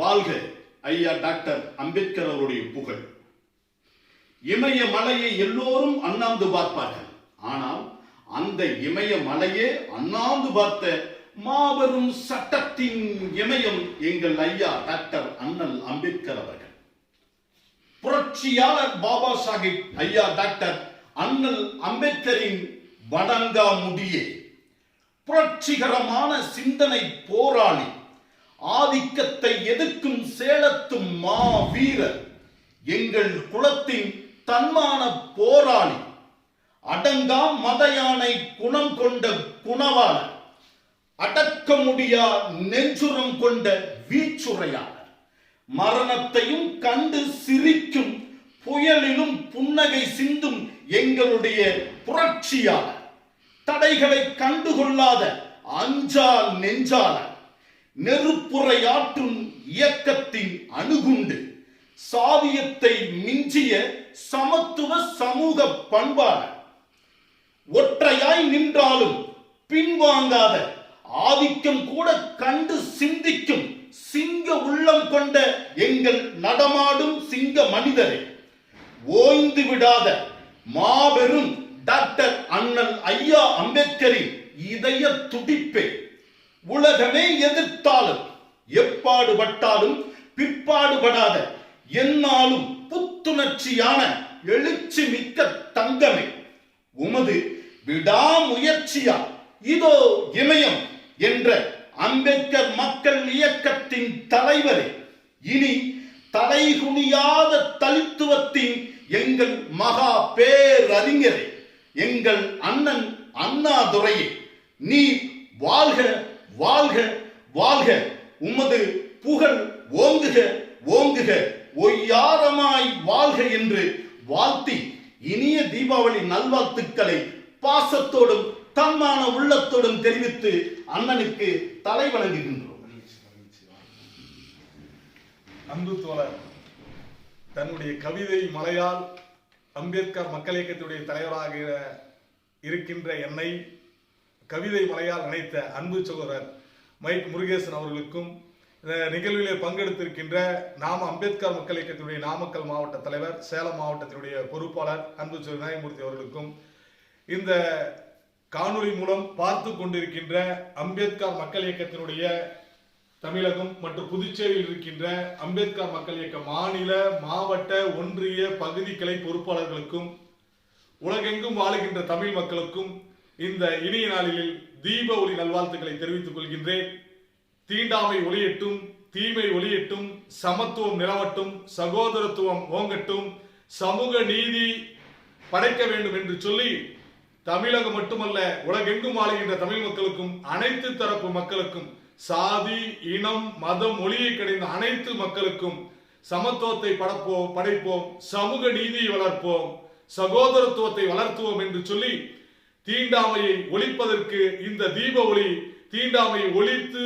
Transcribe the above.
வாழ்க ஐயா டாக்டர் அம்பேத்கர் அவருடைய புகழ். இமய மலையை எல்லோரும் அண்ணாந்து பார்ப்பார்கள். ஆனால் அந்த இமய மலையே அண்ணாந்து பார்த்த மாபெரும் சட்டத்தின் இமயம் எங்கள் ஐயா டாக்டர் அண்ணல் அம்பேத்கர் அவர்கள். புரட்சியாளர் பாபா சாஹிப் ஐயா டாக்டர் அண்ணல் அம்பேத்கரின் வடங்கா முடியே புரட்சிகரமான சிந்தனை போராளி ஆதிக்கத்தை எதிர்க்கும் சேலத்தும் மா வீரர் எங்கள் குலத்தின் தன்மான போராளி அடங்கா மதயானை குணம் கொண்ட குணவாளர் அடக்க முடியா நெஞ்சுரம் கொண்ட வீச்சுரையாளர். மரணத்தையும் கண்டு சிரிக்கும் புயலிலும் புன்னகை சிந்தும் எங்களுடைய புரட்சியாளர். தடைகளை கண்டுகொள்ளாத அஞ்சால் நெஞ்சாளர். நெருப்புரையாற்றும் இயக்கத்தின் அணுகுண்டு. சாதியத்தை மிஞ்சிய சமத்துவ சமூக பண்பாடு. ஒற்றையாய் நின்றாலும் பின்வாங்காத ஆதிக்கம் கூட கண்டு சிந்திக்கும் சிங்க உள்ளம் கொண்ட எங்கள் நடமாடும் சிங்க மனிதரே ஓய்ந்து விடாத மாபெரும் டாக்டர் அண்ணன் ஐயா அம்பேத்கரின் இதய துடிப்பே. உலகமே எதிர்த்தாலும் எப்பாடுபட்டாலும் பிற்பாடுபடாத என்னாலும் புத்துணர்ச்சியான எழுச்சி மிக்க தங்கமே. உமது விடாமுயற்சியால் இதோ இமயம் என்ற அம்பேத்கர் மக்கள் இயக்கத்தின் தலைவரே. இனி தலைகுனியாத தலித்துவத்தின் எங்கள் மகா பேரறிஞரே எங்கள் அண்ணன் அண்ணாதுரையே நீ வாழ்க வாழ்க வாழ்க. உமது புகழ் ஓங்குக ஓங்குக. ஒய்யாரமாய் வாழ்க என்று வாழ்த்தி இனிய தீபாவளி நல்வாழ்த்துக்களை பாசத்தோடும் தன்மான உள்ளத்தோடும் தெரிவித்து அண்ணனுக்கு தலை வணங்குகின்றோம். அன்பு தோழர் தன்னுடைய கவிதை மலையால் அம்பேத்கர் மக்கள் இயக்கத்துடைய தலைவராக இருக்கின்ற என்னை கவிதை மலையால் நினைத்த அன்பு சகோதரர் மைக் முருகேசன் அவர்களுக்கும் இந்த நிகழ்விலே பங்கெடுத்திருக்கின்ற நாம அம்பேத்கர் மக்கள் இயக்கத்தினுடைய நாமக்கல் மாவட்ட தலைவர் சேலம் மாவட்டத்தினுடைய பொறுப்பாளர் அன்பு சகோதரர் நாயமூர்த்தி அவர்களுக்கும் இந்த காணொளி மூலம் பார்த்து கொண்டிருக்கின்ற அம்பேத்கர் மக்கள் இயக்கத்தினுடைய தமிழகம் மற்றும் புதுச்சேரியில் இருக்கின்ற அம்பேத்கர் மக்கள் இயக்க மாநில மாவட்ட ஒன்றிய பகுதி கிளை பொறுப்பாளர்களுக்கும் உலகெங்கும் வாழுகின்ற தமிழ் மக்களுக்கும் இந்த இணைய நாளில் தீப ஒளி நல்வாழ்த்துக்களை தெரிவித்துக் கொள்கின்றேன். தீண்டாமை ஒளியட்டும் தீமை ஒளியட்டும் சமத்துவம் நிலவட்டும் சகோதரத்துவம் ஓங்கட்டும் சமூக நீதி படைக்க வேண்டும் என்று சொல்லி தமிழகம் மட்டுமல்ல உலகெங்கும் வாழுகின்ற தமிழ் மக்களுக்கும் அனைத்து தரப்பு மக்களுக்கும் சாதி இனம் மதம் மொழியை கிடைந்த அனைத்து மக்களுக்கும் சமத்துவத்தை படைப்போம் படைப்போம் சமூக நீதியை வளர்ப்போம் சகோதரத்துவத்தை வளர்த்துவோம் என்று சொல்லி தீண்டாமையை ஒழிப்பதற்கு இந்த தீப ஒளி தீண்டாமையை ஒழித்து